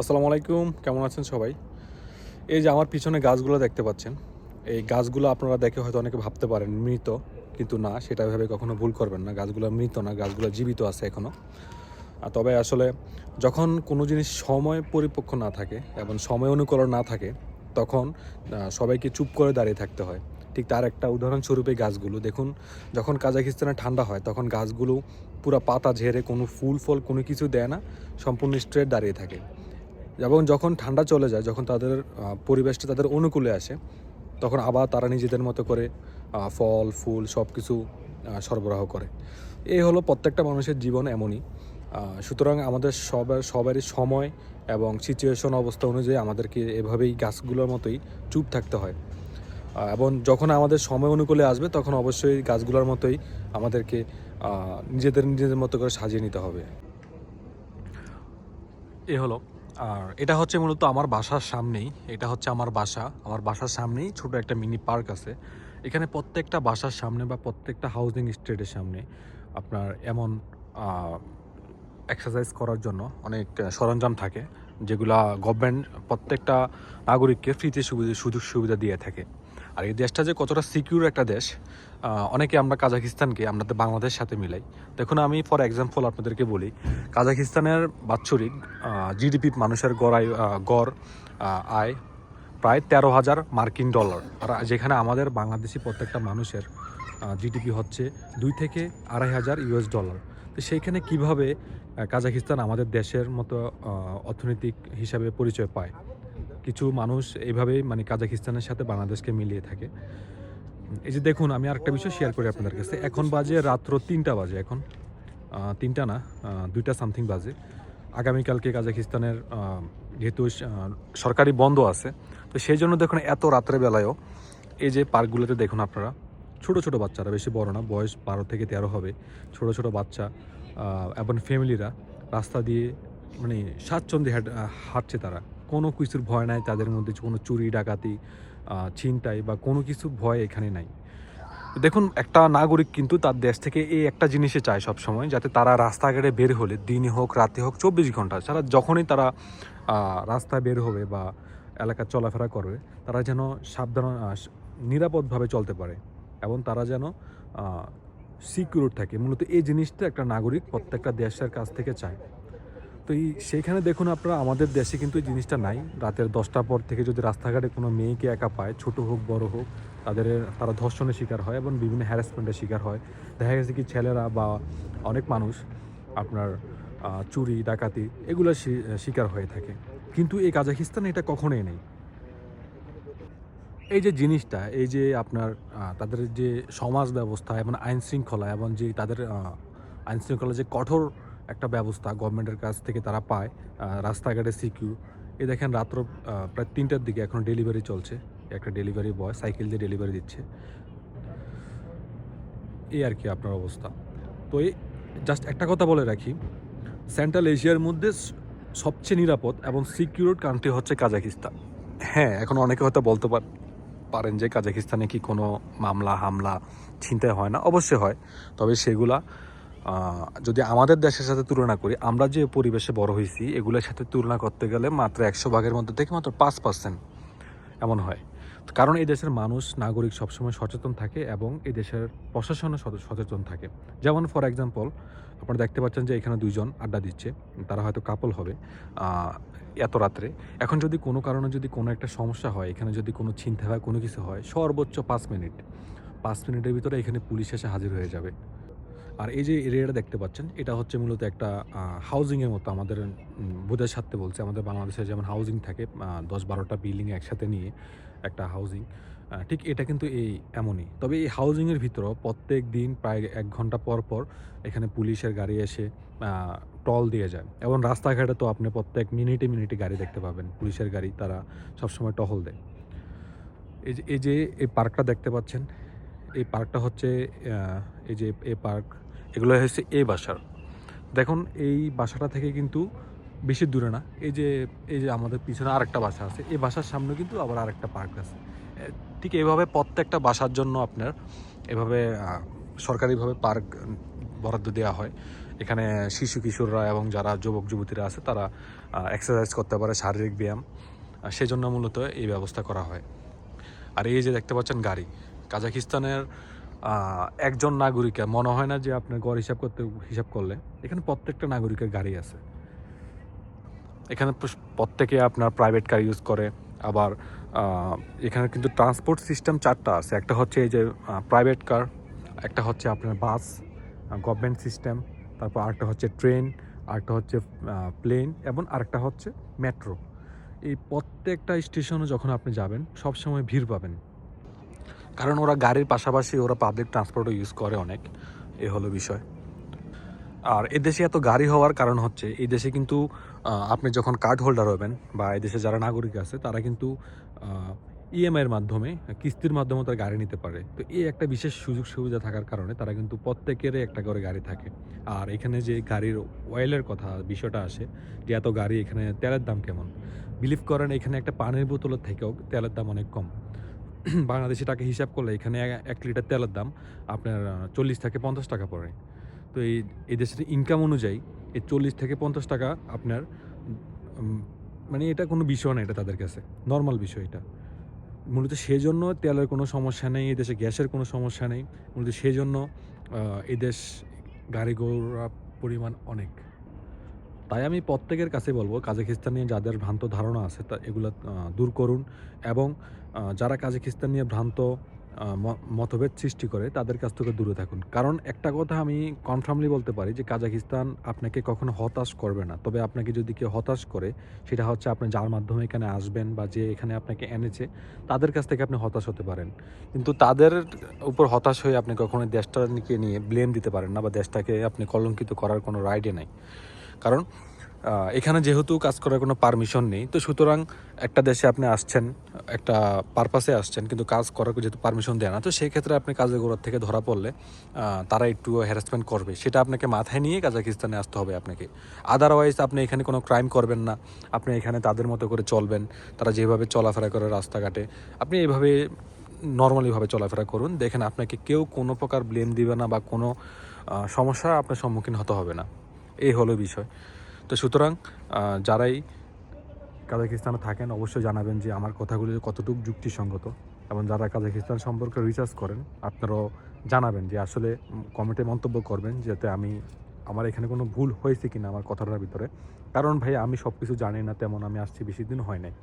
আসসালামু আলাইকুম, কেমন আছেন সবাই? এই যে আমার পিছনে গাছগুলো দেখতে পাচ্ছেন, এই গাছগুলো আপনারা দেখে হয়তো অনেকে ভাবতে পারেন মৃত, কিন্তু না, সেটা ভেবে কখনো ভুল করবেন না। গাছগুলো মৃত না, গাছগুলো জীবিত আছে এখনও তবে আসলে যখন কোনো জিনিস সময় পরিপক্ক না থাকে এবং সময় অনুকূল না থাকে, তখন সবাইকে চুপ করে দাঁড়িয়ে থাকতে হয়। ঠিক তার একটা উদাহরণস্বরূপে গাছগুলো। দেখুন, যখন কাজাকিস্তানে ঠান্ডা হয়, তখন গাছগুলো পুরো পাতা ঝেড়ে কোনো ফুল, ফল কোনো কিছু দেয় না, সম্পূর্ণ স্ট্রেট দাঁড়িয়ে থাকে। এবং যখন ঠান্ডা চলে যায়, যখন তাদের পরিবেশটা তাদের অনুকূলে আসে, তখন আবার তারা নিজেদের মতো করে ফল, ফুল সব কিছু সরবরাহ করে। এই হলো প্রত্যেকটা মানুষের জীবন এমনই। সুতরাং আমাদের সবার, সবারই সময় এবং সিচুয়েশন অবস্থা অনুযায়ী আমাদেরকে এভাবেই গাছগুলোর মতোই চুপ থাকতে হয়। এবং যখন আমাদের সময় অনুকূলে আসবে, তখন অবশ্যই গাছগুলোর মতোই আমাদেরকে নিজেদের নিজেদের মতো করে সাজিয়ে নিতে হবে। এ হলো আর এটা হচ্ছে মূলত আমার বাসার সামনেই, এটা হচ্ছে আমার বাসা। আমার বাসার সামনেই ছোট একটা মিনি পার্ক আছে। এখানে প্রত্যেকটা বাসার সামনে বা প্রত্যেকটা হাউজিং স্টেটের সামনে আপনার এমন এক্সারসাইজ করার জন্য অনেক সরঞ্জাম থাকে, যেগুলা গভর্নমেন্ট প্রত্যেকটা নাগরিককে ফ্রিতে সুবিধা সুযোগ সুবিধা দিয়ে থাকে। আর এই দেশটা যে কতটা সিকিউর একটা দেশ অনেকে আমরা কাজাকিস্তানকে আমাদের বাংলাদেশের সাথে মিলাই। দেখুন, আমি ফর এক্সাম্পল আপনাদেরকে বলি কাজাকিস্তানের বাৎসরিক জিডিপি মানুষের গড় আয় গড় আয় প্রায় তেরো হাজার মার্কিন ডলার। আর যেখানে আমাদের বাংলাদেশি প্রত্যেকটা মানুষের জিডিপি হচ্ছে দুই থেকে আড়াই হাজার ইউএস ডলার তো সেইখানে কীভাবে কাজাকিস্তান আমাদের দেশের মতো অর্থনৈতিক হিসাবে পরিচয় পায়? কিছু মানুষ এইভাবেই মানে কাজাকিস্তানের সাথে বাংলাদেশকে মিলিয়ে থাকে। এই যে দেখুন, আমি আরেকটা বিষয় শেয়ার করি আপনাদের কাছে। এখন বাজে রাত্র তিনটা বাজে এখন। তিনটা না দুইটা সামথিং বাজে। আগামীকালকে কাজাকিস্তানের যেহেতু সরকারি বন্ধ আছে, তো সেই জন্য দেখুন এত রাত্রে বেলায়ও এই যে পার্কগুলোতে দেখুন আপনারা, ছোট ছোট বাচ্চারা, বেশি বড় না, বয়স বারো থেকে তেরো হবে, ছোট ছোট বাচ্চা এবং ফ্যামিলিরা রাস্তা দিয়ে মানে স্বাচ্ছন্দ্যে হাঁট- হাঁটছে তারা। কোনো কিছুর ভয় নাই, তাদের মধ্যে কোনো চুরি, ডাকাতি ছিনতাই বা কোনো কিছু ভয় এখানে নাই। দেখুন, একটা নাগরিক কিন্তু তার দেশ থেকে এই একটা জিনিসে চায় সব সময় যাতে তারা রাস্তাঘাটে বের হলে দিনে হোক, রাতে হোক, চব্বিশ ঘণ্টা ছাড়া যখনই তারা রাস্তায় বের হবে বা এলাকা চলাফেরা করবে, তারা যেন সাবধান নিরাপদভাবে চলতে পারে এবং তারা যেন সিকিউর থাকে। মূলত এই জিনিসটা একটা নাগরিক প্রত্যেকটা দেশের কাছ থেকে চায়। তো এই সেইখানে দেখুন আপনারা আমাদের দেশে কিন্তু এই জিনিসটা নাই। রাতের দশটার পর থেকে যদি রাস্তাঘাটে কোনো মেয়েকে একা পায় ছোট হোক বড় হোক তাদের তারা ধর্ষণের শিকার হয় এবং বিভিন্ন হ্যারাসমেন্টের শিকার হয়। দেখা গেছে কি ছেলেরা বা অনেক মানুষ আপনার চুরি ডাকাতি এগুলো শিকার হয়ে থাকে। কিন্তু এই কাজাকিস্তানে এটা কখনোই নেই। এই যে জিনিসটা এই যে আপনার তাদের যে সমাজ ব্যবস্থা এবং আইন শৃঙ্খলা এবং যে তাদের আহ, আইন শৃঙ্খলা যে কঠোর একটা ব্যবস্থা গভর্নমেন্টের কাছ থেকে তারা পায় রাস্তাঘাটে সিকিউ। এই দেখেন রাত্র প্রায় তিনটার দিকে এখন ডেলিভারি চলছে, একটা ডেলিভারি বয় সাইকেল দিয়ে ডেলিভারি দিচ্ছে। এই আর কি আপনার অবস্থা। তো এই জাস্ট একটা কথা বলে রাখি সেন্ট্রাল এশিয়ার মধ্যে সবচেয়ে নিরাপদ এবং সিকিউরড কান্ট্রি হচ্ছে কাজাকিস্তান হ্যাঁ এখন অনেকে হয়তো বলতে পার, পারেন যে কাজাকিস্তানে কি কোনো মামলা, হামলা, ছিনতাই হয় না, অবশ্যই হয়। তবে সেগুলা যদি আমাদের দেশের সাথে তুলনা করি, আমরা যে পরিবেশে বড় হয়েছি, এগুলোর সাথে তুলনা করতে গেলে মাত্র একশো ভাগের মধ্যে থেকে মাত্র পাঁচ পার্সেন্ট এমন হয়। কারণ এই দেশের মানুষ, নাগরিক সবসময় সচেতন থাকে এবং এই দেশের প্রশাসনও সচেতন থাকে। যেমন ফর এক্সাম্পল আপনারা দেখতে পাচ্ছেন যে এখানে দুইজন আড্ডা দিচ্ছে, তারা হয়তো কাপল হবে এত রাত্রে। এখন যদি কোনো কারণে যদি কোনো একটা সমস্যা হয়, এখানে যদি কোনো চিন্তা হয় কোনো কিছু হয়, সর্বোচ্চ পাঁচ মিনিট। পাঁচ মিনিটের ভিতরে এখানে পুলিশ এসে হাজির হয়ে যাবে। আর এই যে এরিয়াটা দেখতে পাচ্ছেন, এটা হচ্ছে মূলত একটা হাউজিংয়ের মতো আমাদের বোঝার সাথে বলছে। আমাদের বাংলাদেশে যেমন হাউজিং থাকে দশ বারোটা বিল্ডিং একসাথে নিয়ে একটা হাউজিং ঠিক এটা কিন্তু এই এমনই। তবে এই হাউজিংয়ের ভিতরেও প্রত্যেক দিন প্রায় এক ঘণ্টা পর পর এখানে পুলিশের গাড়ি এসে টল দিয়ে যায়। এবং রাস্তাঘাটে তো আপনি প্রত্যেক মিনিটে মিনিটে গাড়ি দেখতে পাবেন। পুলিশের গাড়ি তারা সবসময় টহল দেয়। এই যে এই যে এই পার্কটা দেখতে পাচ্ছেন, এই পার্কটা হচ্ছে এই যে এই পার্ক এগুলো হচ্ছে এই বাসার দেখুন, এই বাসাটা থেকে কিন্তু বেশি দূরে না। এই যে এই যে আমাদের পিছনে আরেকটা বাসা আছে, এই বাসার সামনে কিন্তু আবার আরেকটা পার্ক আছে। ঠিক এইভাবে প্রত্যেকটা বাসার জন্য আপনার এভাবে সরকারিভাবে পার্ক বরাদ্দ দেওয়া হয়। এখানে শিশু কিশোররা এবং যারা যুবক, যুবতীরা আছে, তারা এক্সারসাইজ করতে পারে, শারীরিক ব্যায়াম। সেজন্য মূলত এই ব্যবস্থা করা হয়। আর এই যে দেখতে পাচ্ছেন গাড়ি কাজাকিস্তানের একজন নাগরিকের, মনে হয় না যে আপনার গড় হিসাব করতে, হিসাব করলে, এখানে প্রত্যেকটা নাগরিকের গাড়ি আছে। এখানে প্রত্যেকে আপনার প্রাইভেট কার ইউজ করে, আবার এখানে কিন্তু ট্রান্সপোর্ট সিস্টেম চারটা আছে। একটা হচ্ছে এই যে প্রাইভেট কার একটা হচ্ছে আপনার বাস গভর্নমেন্ট সিস্টেম তারপর আরেকটা হচ্ছে ট্রেন আরেকটা হচ্ছে প্লেন এবং আরেকটা হচ্ছে মেট্রো এই প্রত্যেকটা স্টেশনে যখন আপনি যাবেন, সবসময় ভিড় পাবেন। কারণ ওরা গাড়ির পাশাপাশি ওরা পাবলিক ট্রান্সপোর্টও ইউজ করে অনেক, এ হলো বিষয়। আর এদেশে এত গাড়ি হওয়ার কারণ হচ্ছে, এই দেশে কিন্তু আপনি যখন কার্ড হোল্ডার হবেন বা এই দেশে যারা নাগরিক আছে, তারা কিন্তু ইএমআইয়ের মাধ্যমে, কিস্তির মাধ্যমে তারা গাড়ি নিতে পারে। তো এই একটা বিশেষ সুযোগ সুবিধা থাকার কারণে তারা কিন্তু প্রত্যেকেরই একটা করে গাড়ি থাকে। আর এখানে যে গাড়ির অয়েলের কথা, বিষয়টা আসে, যে এত গাড়ি এখানে তেলের দাম কেমন? বিলিভ করেন, এখানে একটা পানির বোতলের থেকেও তেলের দাম অনেক কম। বাংলাদেশি টাকা হিসাব করলে এখানে এক- লিটার তেলের দাম আপনার চল্লিশ থেকে পঞ্চাশ টাকা পড়ে। তো এই এই দেশের ইনকাম অনুযায়ী এই চল্লিশ থেকে পঞ্চাশ টাকা আপনার মানে এটা কোনো বিষয় না এটা তাদের কাছে। নর্মাল বিষয় এটা। মূলত সেই জন্য তেলের কোনো সমস্যা নেই এদেশে গ্যাসের কোনো সমস্যা নেই। মূলত সেই জন্য আহ, এই দেশ গাড়ি ঘোড়া পরিমাণ অনেক। তাই আমি প্রত্যেকের কাছে বলব কাজাকিস্তান নিয়ে যাদের ভ্রান্ত ধারণা আছে তা এগুলো দূর করুন এবং যারা কাজাকিস্তান নিয়ে ভ্রান্ত মতভেদ সৃষ্টি করে তাদের কাছ থেকে দূরে থাকুন। কারণ একটা কথা আমি কনফার্মলি বলতে পারি যে কাজাকিস্তান আপনাকে কখনো হতাশ করবে না। তবে আপনাকে যদি কেউ হতাশ করে, সেটা হচ্ছে আপনি যার মাধ্যমে এখানে আসবেন বা যে এখানে আপনাকে এনেছে, তাদের কাছ থেকে আপনি হতাশ হতে পারেন। কিন্তু তাদের উপর হতাশ হয়ে আপনি কখনো দেশটাকে নিয়ে ব্লেম দিতে পারেন না বা দেশটাকে আপনি কলঙ্কিত করার কোনো রাইডে নাই। কারণ এখানে যেহেতু কাজ করার কোনো পারমিশন নেই, তো সুতরাং একটা দেশে আপনি আসছেন, একটা পারপাসে আসছেন, কিন্তু কাজ করার যেহেতু পারমিশন দেয় না, তো সেই ক্ষেত্রে আপনি কাজের গোড়ার থেকে ধরা পড়লে তারা একটু হ্যারাসমেন্ট করবে। সেটা আপনাকে মাথায় নিয়ে কাজাকিস্তানে আসতে হবে আপনাকে। আদারওয়াইজ আপনি এখানে কোনো ক্রাইম করবেন না। আপনি এখানে তাদের মতো করে চলবেন। তারা যেভাবে চলাফেরা করে রাস্তাঘাটে, আপনি এইভাবে নর্মালিভাবে চলাফেরা করুন। দেখেন, আপনাকে কেউ কোনো প্রকার ব্লেম দিবে না বা কোনো সমস্যা আপনার সম্মুখীন হতে হবে না। এই হলো বিষয়। তো সুতরাং যারাই কাজাকিস্তানে থাকেন, অবশ্যই জানাবেন যে আমার কথাগুলি কতটুকু যুক্তিসঙ্গত এবং যারা কাজাকিস্তান সম্পর্কে রিসার্চ করেন, আপনারাও জানাবেন যে আসলে কমেন্টে মন্তব্য করবেন যাতে আমি, আমার এখানে কোনো ভুল হয়েছে কিনা আমার কথাটার ভিতরে। কারণ ভাই, আমি সব কিছু জানি না, তেমন আমি আসছি বেশি দিন হয় নাই।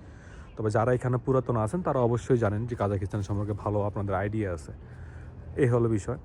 তবে যারা এখানে পুরাতন আছেন, তারা অবশ্যই জানেন যে কাজাকিস্তান সম্পর্কে ভালো আপনাদের আইডিয়া আছে। এই হলো বিষয়।